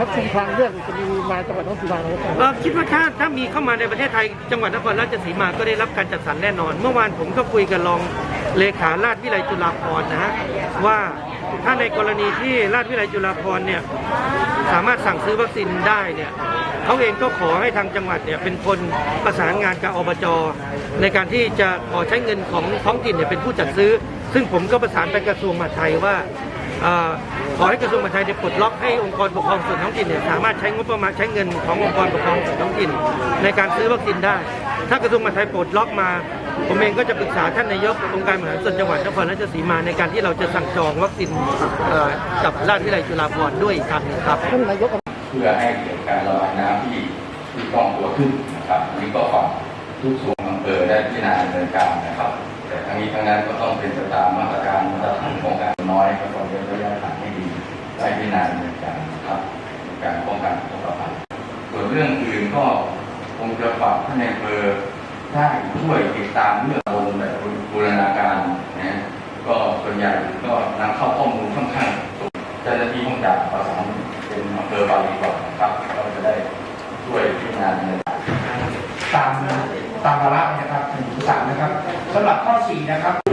วัคซีนทางเลือกจะมีมาจังหวัดนครศรีธรรมราชไหมเอ่อคิดว่าถ้าถ้ามีเข้ามาในประเทศไทย จังหวัดนครราชสีมาก็ได้รับการจัดสรรแน่นอน เมื่อวานผมก็คุยกับรองเลขาราชวิไลจุฬาภรณ์นะฮะว่าถ้าในกรณีที่ราชวิไลจุฬาภรณ์เนี่ยสามารถสั่งซื้อวัคซีนได้เนี่ยเขาเองก็ขอให้ทางจังหวัดเนี่ยเป็นคนประสานงานกับอบจในการที่จะขอใช้เงินของท้องถิ่นเนี่ยเป็นผู้จัดซื้อ ซึ่งผมก็ประสานไปกระทรวงมหาดไทยว่า ขอให้กระทรวงมหาดไทยเนี่ยปลดล็อกให้องค์กรปกครองส่วนท้องถิ่นเนี่ยสามารถใช้งบประมาณใช้เงินขององค์กรปกครองส่วนท้องถิ่น ในการซื้อวัคซีนได้ ถ้ากระทรวงมหาดไทยปลดล็อกมา ผมเองก็จะปรึกษาท่านนายกองค์การบริหาส่วนจังหวัดนครราชสีมาในการที่เราจะสั่งจองวัคซีนกับราชวิทยาลัยจุฬาภรณ์ด้วยอีกครั้งครับท่านนายกเพื่อให้เกิดการระบายน้ำที่ที่คล่องตัวขึ้นนะครับนนี้ก็ฝากทุกส่วนอำเภอได้พิจารณาดำเนินการนะครับ แต่ทั้งนี้ทั้งนั้นก็ต้องเป็นไปตามมาตรการมาตรฐานของการ น้อยก็ต้องเป็นระยะห่างให้ดีได้พิจารณาดำเนินการครับในการป้องกันโรคระบาดส่วนเรื่องอื่นก็คงจะฝากท่านในอำเภอได้ช่วยติดตามเรื่องบนแบบบูรณาการนะก็ส่วนใหญ่ก็นำเข้าข้อมูลค่อนข้างสูงเจ้าหน้าที่คงจะประสานเป็นอำเภอบางดีก่อนครับเราจะได้ช่วยพิจารณาในการตามตามวาระนะครับหนึ่งถึงสามนะครับสำหรับข้อสี่นะครับ